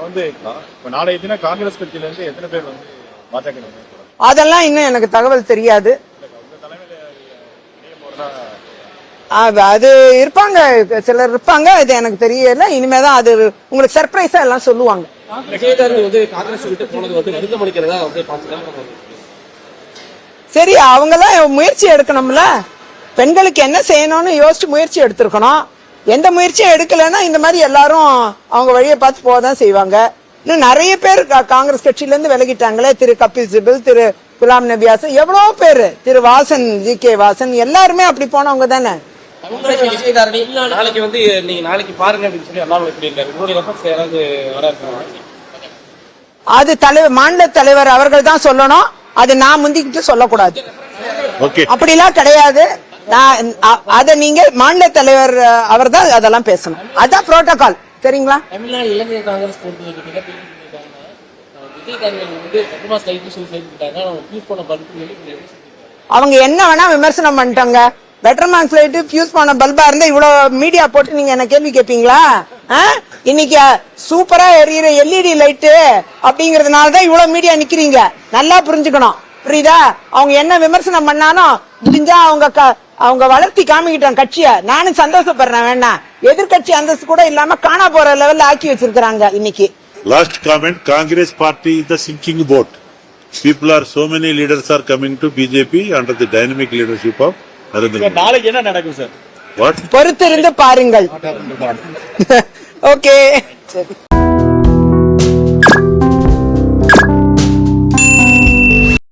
வந்து இப்போ நாளைய தினம் காங்கிரஸ் கட்சியில இருந்து எத்தனை பேர் வந்து பாஜக? அதெல்லாம் இன்னும் எனக்கு தகவல் தெரியாது. உங்க தலைமையில இணைய போறதா அது- இருப்பாங்க சிலர் இருப்பாங்க இது எனக்கு தெரியல. இனிமேதான் அது உங்களுக்கு சர்ப்ரைஸா எல்லாம் சொல்லுவாங்க. சரி அவங்கெல்லாம் முயற்சி எடுக்கணும்ல. பெண்களுக்கு என்ன செய்யணும்னு யோசிச்சு முயற்சி எடுத்திருக்கணும். எந்த முயற்சியும் எடுக்கலைன்னா இந்த மாதிரி எல்லாரும் அவங்க வழியை பார்த்து போதான் செய்வாங்க. இன்னும் நிறைய பேர் காங்கிரஸ் கட்சியில இருந்து விலகிட்டாங்களே. திரு கபில் சிபில் திரு குலாம் நபி ஆசன் எவ்வளவு பேரு? திரு வாசன் ஜி கே வாசன் எல்லாருமே அப்படி போனவங்க தானே. விஜயதாரணி நாளைக்கு வந்து நீங்க நாளைக்கு பாருங்க அப்படின்னு சொல்லி அண்ணாமலை சொல்லியிருக்காரு உங்களுடைய ரெஃபரன்ஸ் யாராவது வர இருக்காங்க அது தலைவர் மாநில தலைவர் அவர்கள் தான் சொல்லணும். அது நான் முந்திக்கிட்டு சொல்லக்கூடாது. ஓகே. அப்படிலாம் கிடையாது. நான் அத நீங்க மாநில தலைவர் அவர் தான் அதெல்லாம் பேசணும். அதான் புரோட்டோகால் சரிங்களா? தமிழ்நாடு இளைஞர் காங்கிரஸ் அவங்க என்ன வேணா விமர்சனம் பண்ணிட்டாங்க. பெட்டர்மேன் பிளைட் ஃபியூஸ் பண்ண பல்பா இருந்தா இவ்வளவு மீடியா போட்டு நீங்க என்ன கேள்வி கேட்பீங்களா? இன்னைக்கு சூப்பரா எரியிற எல்இடி லைட்டு அப்படிங்கறதுனால தான் இவ்வளவு மீடியா நிக்கிறீங்க. நல்லா புரிஞ்சுக்கணும். புரியுதா? அவங்க என்ன விமர்சனம் பண்ணாலும் முடிஞ்சா அவங்க அவங்க வளர்த்தி காமிக்கிட்டாங்க கட்சிய நானும் சந்தோஷப்படுறேன் வேணா எதிர்க்கட்சி அந்தஸ்து கூட இல்லாம காணா போற லெவல்ல ஆக்கி வச்சிருக்காங்க இன்னைக்கு Last comment, Congress party is the sinking boat. People are, so many leaders are coming to BJP under the dynamic leadership of Narendra Modi. நாளைக்கு என்ன நடக்கும் சார் What? பொறுத்திருந்து பாருங்கள் ஓகே